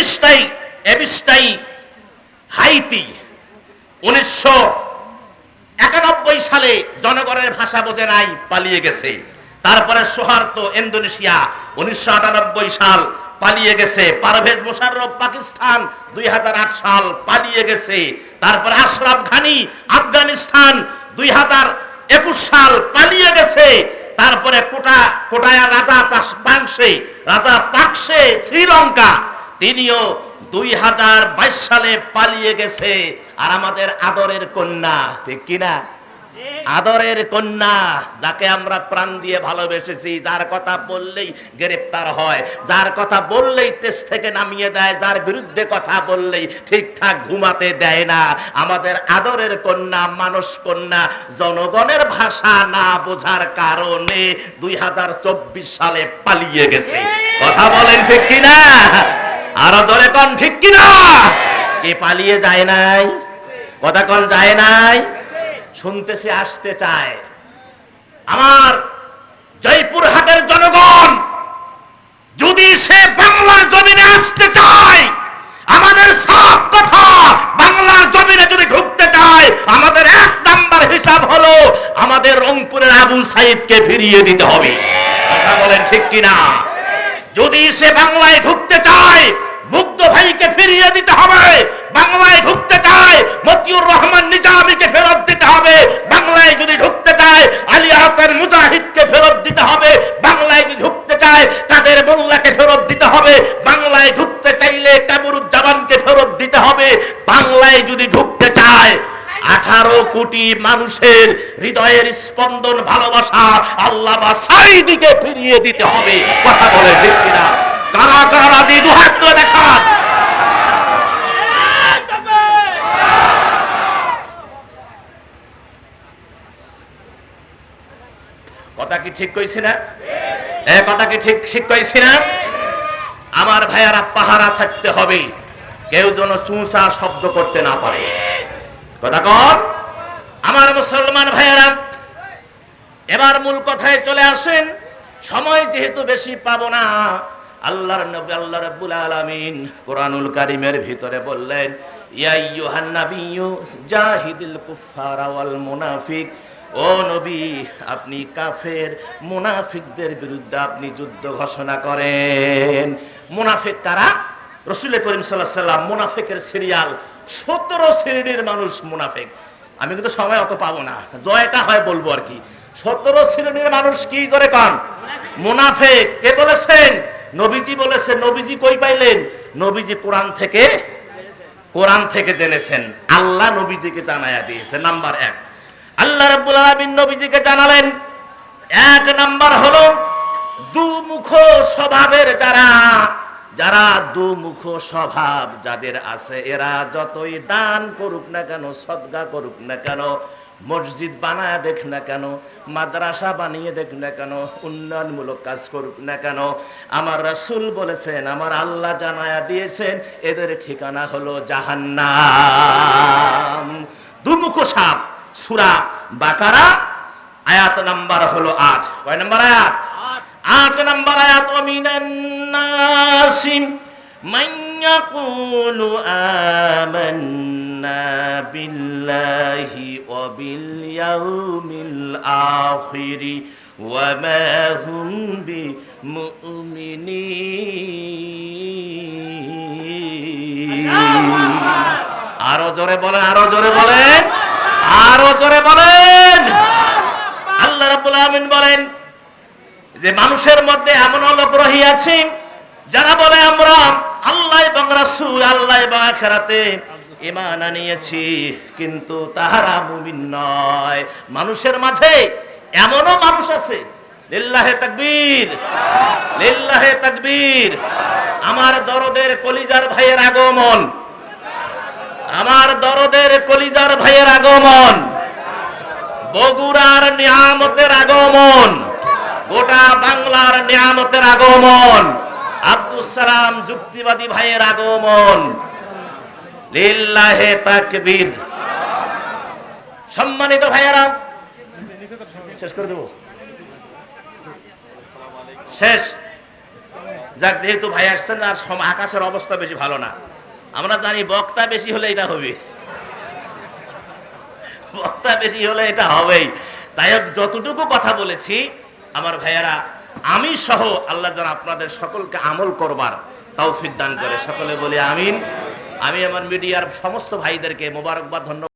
এবিস্টাই এবিস্টাই Haiti, উনিশশো একানব্বই সালে জনগণের ভাষা বোঝে নাই, পালিয়ে গেছে। তারপরে সোহার্তো, ইন্দোনেশিয়া, উনিশশো আটানব্বই সাল পালিয়ে গেছে। পারভেজ পাকিস্তান, দুই সাল পালিয়ে গেছে। তারপরে আশরাফ ঘানি, আফগানিস্তান, দুই সাল পালিয়ে গেছে। তারপরে কোটা, কোটায়া রাজা পাস- রাজা পাকসে শ্রীলঙ্কা তিনিও দুই হাজার বাইশ সালে পালিয়ে গেছে। আর আমাদের আদরের কন্যা, ঠিক কিনা? আদরের কন্যা, যাকে আমরা প্রাণ দিয়ে ভালোবেসেছি, যার কথা বললেই গ্রেপ্তার হয়, যার কথা বললেই দেশ থেকে নামিয়ে দেয়, যার বিরুদ্ধে কথা বললেই ঠিকঠাক ঘুমাতে দেয় না। আমাদের আদরের কন্যা, মানুষ কন্যা, জনগণের ভাষা না বোঝার কারণে দুই হাজার চব্বিশ সালে পালিয়ে গেছে। কথা বলেন ঠিক কিনা? আরও জোরে কন, ঠিক কিনা? কে পালিয়ে যায় নাই? কথা কন, যায় নাই? শুনতে সে আসতে চায়। আমার জয়পুর হাটের জনগণ, যদি সে বাংলার জমিনে আসতে চায়, আমাদের সব কথা বাংলার জমিনে যদি ঢুকতে চায়, আমাদের এক নাম্বার হিসাব হলো আমাদের রংপুরের আবু সাইদকে ফিরিয়ে দিতে হবে। কথা বলেন, ঠিক কিনা? যদি সে বাংলায় ঢুকতে ভাইকে ফিরিয়ে দিতে হবে। বাংলায় ঢুকতে চায়, মতিউর রহমান নিজামীকে ফেরত দিতে হবে। বাংলায় যদি ঢুকতে চায়, আলী হাসান মুজাহিদকে ফেরত দিতে হবে। বাংলায় যদি ঢুকতে চায়, কাদের মোল্লাকে ফেরত দিতে হবে? বাংলায় ঢুকতে চাইলে কামরুজ্জামানকে ফেরত দিতে হবে। বাংলায় যদি ঢুকতে চায়, আঠারো কোটি মানুষের হৃদয়ের স্পন্দন, ভালোবাসা আল্লাহ সাইদিকে ফিরিয়ে দিতে হবে। কথা বলে ঠিক কিনা? কারা কারা কথা কি ঠিক কইছি না? এ, কথা কি ঠিক ঠিক কইছি না? আমার ভাইয়ারা পাহারা থাকতে হবে। কেউ যেন চুঁচা শব্দ করতে না পারে। কথা কর আমার মুসলমান ভাইয়েরা, এবার মূল কথায় চলে আসেন। সময় যেহেতু বেশি পাবো না, আল্লাহর নবী, আল্লাহ রাব্বুল আলামিন কোরআনুল কারীমের ভিতরে বললেন, ইয়া আইয়ুহান নাবিয়্যু জাহিদিল কুফারা ওয়াল মুনাফিক। ও নবী, আপনি কাফের, মুনাফিকদের বিরুদ্ধে আপনি যুদ্ধ ঘোষণা করেন। মুনাফিক কারা? রসুল করিম সাল্লাহ সাল্লাম মুনাফিকের সিরিয়াল, সতেরো শ্রেণির মানুষ মুনাফিক। আমি কিন্তু সময় অত পাবো না, জয়টা হয় বলব আর কি। সতেরো শ্রেণির মানুষ কি জোরে কন? মুনাফেক। কে বলেছেন? নবীজি বলেছেন, নবীজি কই পাইলেন? নবীজি কোরআন থেকে কোরআন থেকে জেনেছেন। আল্লাহ নবীজিকে জানায়া দিয়েছে, নাম্বার এক। আল্লাহ রাব্বুল আলামিন নবীজিকে জানালেন, এক নাম্বার হলো দুমুখ স্বভাবের যারা যারা দুমুখ স্বভাব যাদের আছে, এরা যতই দান করুক না কেন, সদগা করুক না কেন, মসজিদ বানায় দেখ না কেন, মাদ্রাসা বানিয়ে দেখ না কেন, উন্নয়নমূলক কাজ করুক না কেন, আমার রাসূল বলেছেন, আমার আল্লাহ জানায়া দিয়েছেন, এদের ঠিকানা হলো জাহান্নাম। দুমুখ সাপ। সুরা বাকারা আয়াত নাম্বার হলো আট। কয় নাম্বার আয়াত? আট। নাম্বার আয়াত অমিনান নাসিম মান ইয়াকুলু আমান্না বিল্লাহি ওয়া বিল ইয়াউমিল আখিরি ওয়া মা হুম বিমুমিনিন। আরও জোরে বলেন আরও জোরে বলেন। আরও জোরে বলেন। আল্লাহ রাব্বুল আলামিন বলেন যে মানুষের মধ্যে এমন লোক রহিয়াছে যারা বলে আমরা আল্লাহ এবং রাসূল, আল্লাহ এবং আখিরাতে ঈমান আনিয়েছি, কিন্তু তাহারা মুমিন নয়। মানুষের মাঝে এমনও মানুষ আছে, লিল্লাহে তাকবীর লিল্লাহে তাকবীর। আমার দরদের কলিজার ভাইয়ের আগমন আমার দরদের কলিজার ভাইয়ের আগমন, বগুড়ার নিয়ামতের আগমন, গোটা বাংলার নিয়ামতের আগমন আব্দুল সালাম যুক্তিবাদী ভাইয়ের আগমন। সম্মানিত ভাইয়েরা, শেষ করে দেব। শেষ। যাক, যেহেতু ভাই আসছেন, আর আকাশের অবস্থা বেশি ভালো না। আমরা জানি বক্তা বেশি হলে এটা হবে। বক্তা বেশি হলে এটা হবেই। তাই যতটুকু কথা বলেছি, আমার ভাইয়ারা, আমি সহ আল্লাহ যেন আপনাদের সকলকে আমল করবার তৌফিক দান করে। সকলে বলি আমিন। আমি আমার মিডিয়ার সমস্ত ভাইদেরকে মোবারকবাদ, ধন্যবাদ।